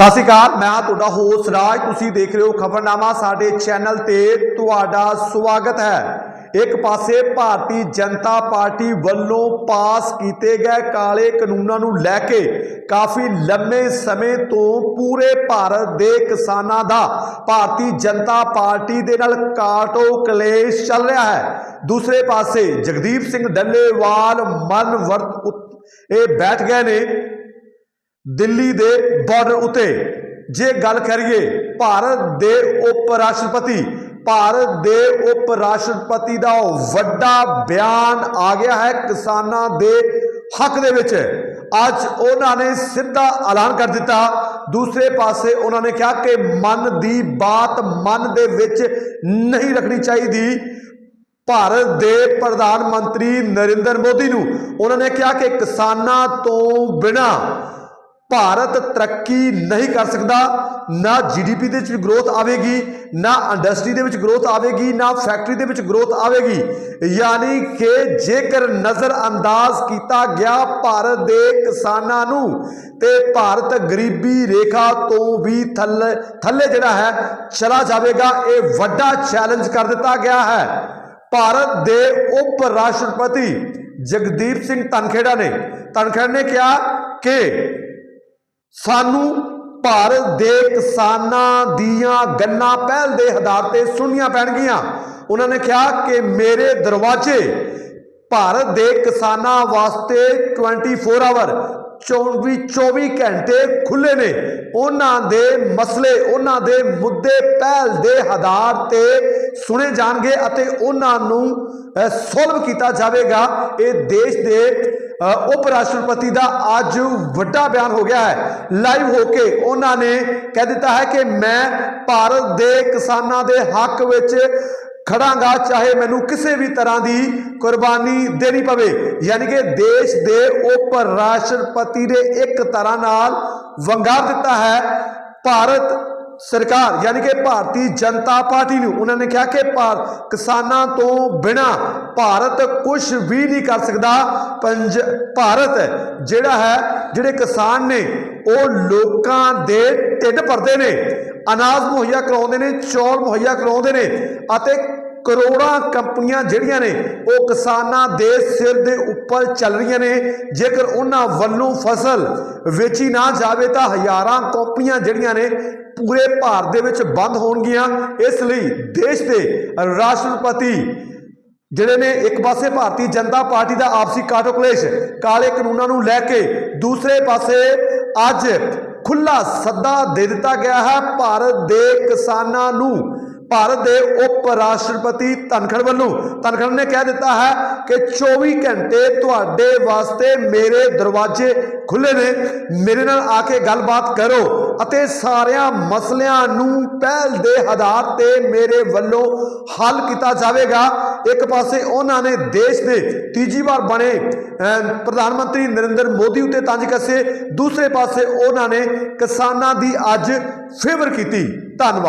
ਸਤਿ ਸ਼੍ਰੀ ਅਕਾਲ, ਮੈਂ ਤੁਹਾਡਾ ਹੋਸਟ ਰਾਜ। ਤੁਸੀਂ ਦੇਖ ਰਹੇ ਹੋ ਖਬਰਨਾਮਾ, ਸਾਡੇ ਚੈਨਲ ਤੇ ਤੁਹਾਡਾ ਸਵਾਗਤ ਹੈ। ਇੱਕ ਪਾਸੇ ਭਾਰਤੀ ਜਨਤਾ ਪਾਰਟੀ ਵੱਲੋਂ ਪਾਸ ਕੀਤੇ ਗਏ ਕਾਲੇ ਕਾਨੂੰਨਾਂ ਨੂੰ ਲੈ ਕੇ ਕਾਫੀ ਲੰਮੇ ਸਮੇਂ ਤੋਂ ਪੂਰੇ ਭਾਰਤ ਦੇ ਕਿਸਾਨਾਂ ਦਾ ਭਾਰਤੀ ਜਨਤਾ ਪਾਰਟੀ ਦੇ ਨਾਲ ਕਾਟੋ ਕਲੇਸ਼ ਚੱਲ ਰਿਹਾ ਹੈ। ਦੂਸਰੇ ਪਾਸੇ ਜਗਦੀਪ ਸਿੰਘ ਡੱਲੇਵਾਲ ਮਨ ਵਰਤ ਇਹ ਬੈਠ ਗਏ ਨੇ। ਦਿੱਲੀ ਦੇ ਬਾਰਡਰ ਉਤੇ। ਜੇ ਗੱਲ ਕਰੀਏ ਭਾਰਤ ਦੇ ਉਪ ਰਾਸ਼ਟਰਪਤੀ ਭਾਰਤ ਦੇ ਉਪ ਰਾਸ਼ਟਰਪਤੀ ਦਾ ਵੱਡਾ ਬਿਆਨ ਆ ਗਿਆ ਹੈ ਕਿਸਾਨਾਂ ਦੇ ਹੱਕ ਦੇ ਵਿੱਚ। ਅੱਜ ਉਹਨਾਂ ਨੇ ਸਿੱਧਾ ਐਲਾਨ ਕਰ ਦਿੱਤਾ। ਦੂਸਰੇ ਪਾਸੇ ਉਹਨਾਂ ਨੇ ਕਿਹਾ ਕਿ ਮਨ ਦੀ ਬਾਤ ਮਨ ਦੇ ਵਿੱਚ ਨਹੀਂ ਰੱਖਣੀ ਚਾਹੀਦੀ। ਭਾਰਤ ਦੇ ਪ੍ਰਧਾਨ ਮੰਤਰੀ ਨਰਿੰਦਰ ਮੋਦੀ ਨੂੰ ਉਹਨਾਂ ਨੇ ਕਿਹਾ ਕਿ ਕਿਸਾਨਾਂ ਤੋਂ ਬਿਨਾ ਭਾਰਤ ਤਰੱਕੀ ਨਹੀਂ ਕਰ ਸਕਦਾ, ਨਾ ਜੀਡੀਪੀ ਦੇ ਵਿੱਚ ਗਰੋਥ ਆਵੇਗੀ, ਨਾ ਇੰਡਸਟਰੀ ਦੇ ਵਿੱਚ ਗਰੋਥ ਆਵੇਗੀ, ਨਾ ਫੈਕਟਰੀ ਦੇ ਵਿੱਚ ਗਰੋਥ ਆਵੇਗੀ। ਯਾਨੀ ਕਿ ਜੇਕਰ ਨਜ਼ਰ ਅੰਦਾਜ਼ ਕੀਤਾ ਗਿਆ ਭਾਰਤ ਦੇ ਕਿਸਾਨਾਂ ਨੂੰ, ਤੇ ਭਾਰਤ ਗਰੀਬੀ ਰੇਖਾ ਤੋਂ ਵੀ ਥੱਲੇ ਥੱਲੇ ਜਿਹੜਾ ਹੈ, ਚਲਾ ਜਾਵੇਗਾ, ਇਹ ਵੱਡਾ ਚੈਲੰਜ ਕਰ ਦਿੱਤਾ ਗਿਆ ਹੈ। ਭਾਰਤ ਦੇ ਉਪ ਰਾਸ਼ਟਰਪਤੀ ਜਗਦੀਪ ਸਿੰਘ ਤਨਖੇੜਾ ਨੇ, ਧਨਖੇੜਾ ਨੇ ਕਿਹਾ ਕਿ ਸਾਨੂੰ ਭਾਰਤ ਦੇ ਕਿਸਾਨਾਂ ਦੀਆਂ ਗੱਲਾਂ ਪਹਿਲ ਦੇ ਆਧਾਰ ਤੇ ਸੁਣਨੀਆਂ ਪੈਣਗੀਆਂ। ਉਹਨਾਂ ਨੇ ਕਿਹਾ ਕਿ ਮੇਰੇ ਦਰਵਾਜ਼ੇ ਭਾਰਤ ਦੇ ਕਿਸਾਨਾਂ ਵਾਸਤੇ 24 ਆਵਰ 24 24 ਘੰਟੇ ਖੁੱਲੇ ਨੇ। ਉਹਨਾਂ ਦੇ ਮਸਲੇ, ਉਹਨਾਂ ਦੇ ਮੁੱਦੇ ਪਹਿਲ ਦੇ ਆਧਾਰ ਤੇ ਸੁਣੇ ਜਾਣਗੇ ਅਤੇ ਉਹਨਾਂ ਨੂੰ ਸੋਲਵ ਕੀਤਾ ਜਾਵੇਗਾ। ਇਹ ਦੇਸ਼ ਦੇ ਉਪ ਰਾਸ਼ਟਰਪਤੀ ਦਾ ਅੱਜ ਵੱਡਾ ਬਿਆਨ ਹੋ ਗਿਆ ਹੈ। ਲਾਈਵ ਹੋ ਕੇ ਉਹਨਾਂ ਨੇ ਕਹਿ ਦਿੱਤਾ ਹੈ ਕਿ ਮੈਂ ਭਾਰਤ ਦੇ ਕਿਸਾਨਾਂ ਦੇ ਹੱਕ ਵਿੱਚ ਖੜਾਂਗਾ, ਚਾਹੇ ਮੈਨੂੰ ਕਿਸੇ ਵੀ ਤਰ੍ਹਾਂ ਦੀ ਕੁਰਬਾਨੀ ਦੇਣੀ ਪਵੇ। ਯਾਨੀ ਕਿ ਦੇਸ਼ ਦੇ ਉਪ ਰਾਸ਼ਟਰਪਤੀ ਨੇ ਇੱਕ ਤਰ੍ਹਾਂ ਨਾਲ ਵੰਗਾਰ ਦਿੱਤਾ ਹੈ। ਭਾਰਤ ਸਰਕਾਰ, ਯਾਨੀ ਕਿ ਭਾਰਤੀ ਜਨਤਾ ਪਾਰਟੀ ਨੂੰ ਉਹਨਾਂ ਨੇ ਕਿਹਾ ਕਿ ਭਾਰ- ਕਿਸਾਨਾਂ ਤੋਂ ਬਿਨਾ ਭਾਰਤ ਕੁਝ ਵੀ ਨਹੀਂ ਕਰ ਸਕਦਾ। ਪੰਜ ਭਾਰਤ ਜਿਹੜਾ ਹੈ, ਜਿਹੜੇ ਕਿਸਾਨ ਨੇ, ਉਹ ਲੋਕਾਂ ਦੇ ਢਿੱਡ ਭਰਦੇ ਨੇ। ਅਨਾਜ ਮੁਹੱਈਆ ਕਰਾਉਂਦੇ ਨੇ, ਚੌਲ ਮੁਹੱਈਆ ਕਰਾਉਂਦੇ ਨੇ ਅਤੇ ਕਰੋੜਾਂ ਕੰਪਨੀਆਂ ਜਿਹੜੀਆਂ ਨੇ, ਉਹ ਕਿਸਾਨਾਂ ਦੇ ਸਿਰ ਦੇ ਉੱਪਰ ਚੱਲ ਰਹੀਆਂ ਨੇ। ਜੇਕਰ ਉਹਨਾਂ ਵੱਲੋਂ ਫਸਲ ਵੇਚੀ ਨਾ ਜਾਵੇ ਤਾਂ ਹਜ਼ਾਰਾਂ ਕੰਪਨੀਆਂ ਜਿਹੜੀਆਂ ਨੇ, ਪੂਰੇ ਭਾਰਤ ਦੇ ਵਿੱਚ ਬੰਦ ਹੋਣਗੀਆਂ। ਇਸ ਲਈ ਦੇਸ਼ ਦੇ ਰਾਸ਼ਟਰਪਤੀ ਜਿਹੜੇ ਨੇ, ਇੱਕ ਪਾਸੇ ਭਾਰਤੀ ਜਨਤਾ ਪਾਰਟੀ ਦਾ ਆਪਸੀ ਕਾਟੋ ਕਲੇਸ਼, ਕਾਲੇ ਕਾਨੂੰਨਾਂ ਨੂੰ ਲੈ ਕੇ, ਦੂਸਰੇ ਪਾਸੇ ਅੱਜ ਖੁੱਲਾ ਸੱਦਾ ਦੇ ਦਿੱਤਾ ਗਿਆ ਹੈ। ਭਾਰਤ ਦੇ ਕਿਸਾਨਾਂ ਨੂੰ ਭਾਰਤ ਦੇ ਉਪ ਰਾਸ਼ਟਰਪਤੀ ਧਨਖੜ ਵੱਲੋਂ, ਧਨਖੜ ਨੇ ਕਹਿ ਦਿੱਤਾ ਹੈ ਕਿ 24 ਘੰਟੇ ਤੁਹਾਡੇ ਵਾਸਤੇ ਮੇਰੇ ਦਰਵਾਜ਼ੇ ਖੁੱਲੇ ਨੇ। ਮੇਰੇ ਨਾਲ ਆ ਕੇ ਗੱਲਬਾਤ ਕਰੋ ਅਤੇ ਸਾਰਿਆਂ ਮਸਲਿਆਂ ਨੂੰ ਪਹਿਲ ਦੇ ਆਧਾਰ ਤੇ ਮੇਰੇ ਵੱਲੋਂ ਹੱਲ ਕੀਤਾ ਜਾਵੇਗਾ। ਇੱਕ ਪਾਸੇ ਉਹਨਾਂ ਨੇ ਦੇਸ਼ ਦੇ ਤੀਜੀ ਵਾਰ ਬਣੇ ਪ੍ਰਧਾਨ ਮੰਤਰੀ ਨਰਿੰਦਰ ਮੋਦੀ ਉਤੇ ਤੰਜ ਕੱਸੇ। ਦੂਸਰੇ ਪਾਸੇ ਉਹਨਾਂ ਨੇ ਕਿਸਾਨਾਂ ਦੀ ਅੱਜ ਫੇਵਰ ਕੀਤੀ। ਧੰਨਵਾਦ।